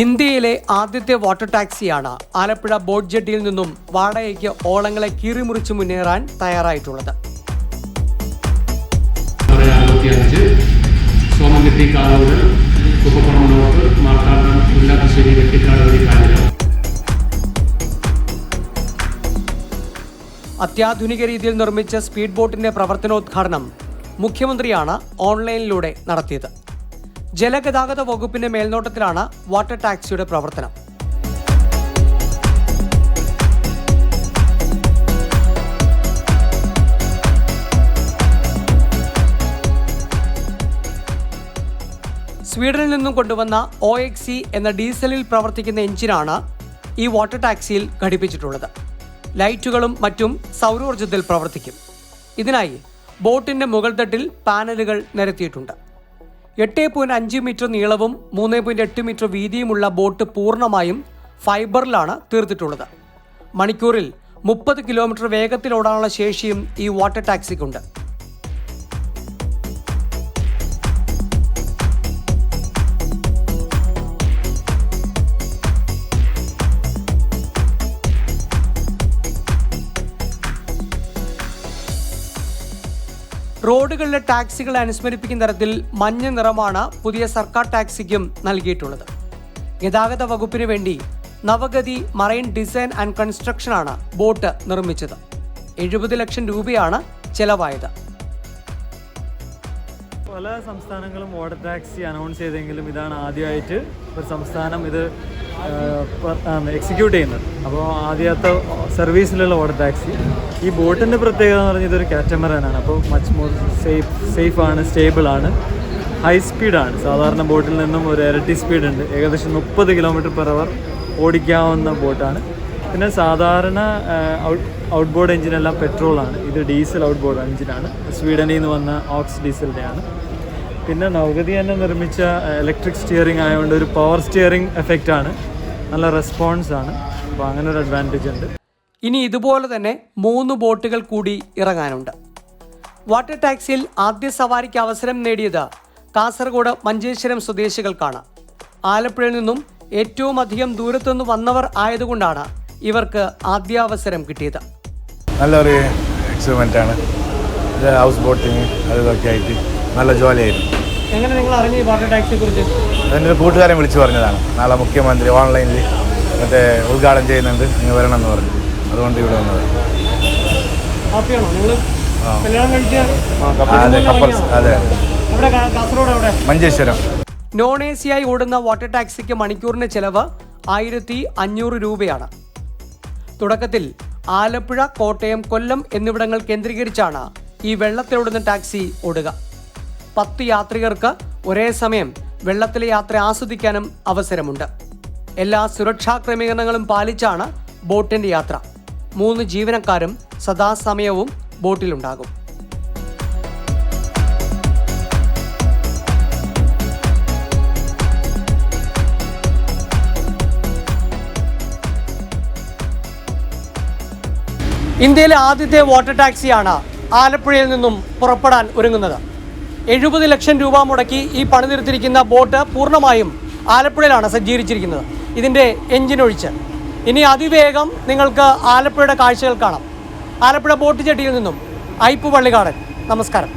ഇന്ത്യയിലെ ആദ്യത്തെ വാട്ടർ ടാക്സിയാണ് ആലപ്പുഴ ബോട്ട് ജെട്ടിയിൽ നിന്നും വാടകയ്ക്ക് ഓളങ്ങളെ കീറിമുറിച്ച് മുന്നേറാൻ തയ്യാറായിട്ടുള്ളത്. അത്യാധുനിക രീതിയിൽ നിർമ്മിച്ച സ്പീഡ് ബോട്ടിന്റെ പ്രവർത്തനോദ്ഘാടനം മുഖ്യമന്ത്രിയാണ് ഓൺലൈനിലൂടെ നടത്തിയത്. ജലഗതാഗത വകുപ്പിന്റെ മേൽനോട്ടത്തിലാണ് വാട്ടർ ടാക്സിയുടെ പ്രവർത്തനം. സ്വീഡനിൽ നിന്നും കൊണ്ടുവന്ന ഒ എക്സ് എന്ന ഡീസലിൽ പ്രവർത്തിക്കുന്ന എഞ്ചിനാണ് ഈ വാട്ടർ ടാക്സിയിൽ ഘടിപ്പിച്ചിട്ടുള്ളത്. ലൈറ്റുകളും മറ്റും സൗരോർജത്തിൽ പ്രവർത്തിക്കും. ഇതിനായി ബോട്ടിന്റെ മുകൾ തട്ടിൽ പാനലുകൾ നിരത്തിയിട്ടുണ്ട്. എട്ട് പോയിന്റ് അഞ്ച് മീറ്റർ നീളവും മൂന്ന് പോയിന്റ് എട്ട് മീറ്റർ വീതിയുമുള്ള ബോട്ട് പൂർണമായും ഫൈബറിലാണ് തീർത്തിട്ടുള്ളത്. മണിക്കൂറിൽ മുപ്പത് കിലോമീറ്റർ വേഗത്തിൽ ഓടാനുള്ള ശേഷിയും ഈ വാട്ടർ ടാക്സിക്കുണ്ട് റോഡുകളിലെ ടാക്സികളെ അനുസ്മരിപ്പിക്കുന്ന തരത്തിൽ മഞ്ഞ നിറമാണ് പുതിയ സർക്കാർ ടാക്സിക്കും നൽകിയിട്ടുള്ളത്. ഗതാഗത വകുപ്പിന് വേണ്ടി നവഗതി മറൈൻ ഡിസൈൻ ആൻഡ് കൺസ്ട്രക്ഷനാണ് ബോട്ട് നിർമ്മിച്ചത്. എഴുപത് ലക്ഷം രൂപയാണ് ചെലവായത്. പല സംസ്ഥാനങ്ങളും വാട്ടർ ടാക്സി അനൗൺസ് ചെയ്തെങ്കിലും ഇതാണ് ആദ്യമായിട്ട് ഒരു സംസ്ഥാനം ഇത് എക്സിക്യൂട്ട് ചെയ്യുന്നത്. അപ്പോൾ ആദ്യത്തെ സർവീസിലുള്ള വാട്ടർ ടാക്സി ഈ ബോട്ടിന്റെ പ്രത്യേകത എന്ന് പറഞ്ഞാൽ ഇതൊരു കാറ്റമറാനാണ് അപ്പോൾ മച്ച് മോർ സേഫ് സേഫ് ആണ് സ്റ്റേബിൾ ആണ്. ഹൈ സ്പീഡാണ് സാധാരണ ബോട്ടിൽ നിന്നും ഒരു ഇരട്ടി സ്പീഡ് ഉണ്ട്. ഏകദേശം മുപ്പത് കിലോമീറ്റർ പെർ അവർ ഓടിക്കാവുന്ന ബോട്ടാണ്. പിന്നെ സാധാരണ ഔട്ട് ബോർഡ് എഞ്ചിനെല്ലാം പെട്രോളാണ് ഇത് ഡീസൽ ഔട്ട് ബോർഡ് എഞ്ചിനാണ് സ്വീഡനിൽ നിന്ന് വന്ന ഓക്സ് ഡീസലിന്റെയാണ് പിന്നെ നവഗതി തന്നെ നിർമ്മിച്ച ഇലക്ട്രിക് സ്റ്റിയറിംഗ് ആയതുകൊണ്ട് ഒരു പവർ സ്റ്റിയറിംഗ് എഫക്റ്റാണ് നല്ല റെസ്പോൺസ് ആണ്. അപ്പോൾ അങ്ങനെ ഒരു അഡ്വാന്റേജ് ഉണ്ട്. ഇനി ഇതുപോലെ തന്നെ മൂന്ന് ബോട്ടുകൾ കൂടി ഇറങ്ങാനുണ്ട്. വാട്ടർ ടാക്സിയിൽ ആദ്യ സവാരിക്ക് അവസരം നേടിയത് കാസർഗോഡ് മഞ്ചേശ്വരം സ്വദേശികൾക്കാണ്. ആലപ്പുഴയിൽ നിന്നും ഏറ്റവും അധികം ദൂരത്തുനിന്ന് വന്നവർ ആയതുകൊണ്ടാണ് ഇവർക്ക് ആദ്യ അവസരം കിട്ടിയത്. നല്ലൊരു എക്സ്പെരിമെന്റ് ആണ്. ഹൗസ് ബോട്ടിങ് അതൊക്കെ ആയിട്ട് നല്ല ജോലിയായിരുന്നു. എങ്ങനെ നിങ്ങൾ അറിഞ്ഞു വാട്ടർ ടാക്സിയെ കുറിച്ച്? എന്റെ ഒരു കൂട്ടുകാരൻ വിളിച്ചു പറഞ്ഞതാണ്. നാളെ മുഖ്യമന്ത്രി ഓൺലൈനിൽ മറ്റേ ഉദ്ഘാടനം ചെയ്യുന്നുണ്ട്. നിങ്ങൾ വരണം എന്ന് പറഞ്ഞു. അതുകൊണ്ട് ഇവിടെ വന്നത്. ഹാപ്പിയാണോ നിങ്ങൾ? കല്യാണം കഴിച്ച്? അതെ കപ്പൽസ് അതെ. എവിടെ കാസർഗോഡ് എവിടെ? മഞ്ചേശ്വരം. നോൺ എ സി ആയി ഓടുന്ന വാട്ടർ ടാക്സിക്ക് മണിക്കൂറിന് ചെലവ് ആയിരത്തി അഞ്ഞൂറ് രൂപയാണ്. തുടക്കത്തിൽ ആലപ്പുഴ കോട്ടയം കൊല്ലം എന്നിവിടങ്ങൾ കേന്ദ്രീകരിച്ചാണ് ഈ വെള്ളത്തിലോടുന്ന ടാക്സി ഓടുക. പത്ത് യാത്രികർക്ക് ഒരേ സമയം വെള്ളത്തിലെ യാത്ര ആസ്വദിക്കാനും അവസരമുണ്ട്. എല്ലാ സുരക്ഷാ ക്രമീകരണങ്ങളും പാലിച്ചാണ് ബോട്ടിന്റെ യാത്ര. മൂന്ന് ജീവനക്കാരും സദാസമയവും ബോട്ടിലുണ്ടാകും. ഇന്ത്യയിലെ ആദ്യത്തെ വാട്ടർ ടാക്സിയാണ് ആലപ്പുഴയിൽ നിന്നും പുറപ്പെടാൻ ഒരുങ്ങുന്നത്. എഴുപത് ലക്ഷം രൂപ മുടക്കി ഈ പണിതീർത്തിരിക്കുന്ന ബോട്ട് പൂർണമായും ആലപ്പുഴയിലാണ് സജ്ജീകരിച്ചിരിക്കുന്നത്. ഇതിന്റെ എഞ്ചിൻ ഒഴിച്ച്. ഇനി അതിവേഗം നിങ്ങൾക്ക് ആലപ്പുഴയുടെ കാഴ്ചകൾ കാണാം. ആലപ്പുഴ ബോട്ട് ചെട്ടിയിൽ നിന്നും ഐപ്പ് പള്ളിക്കാടൻ നമസ്കാരം.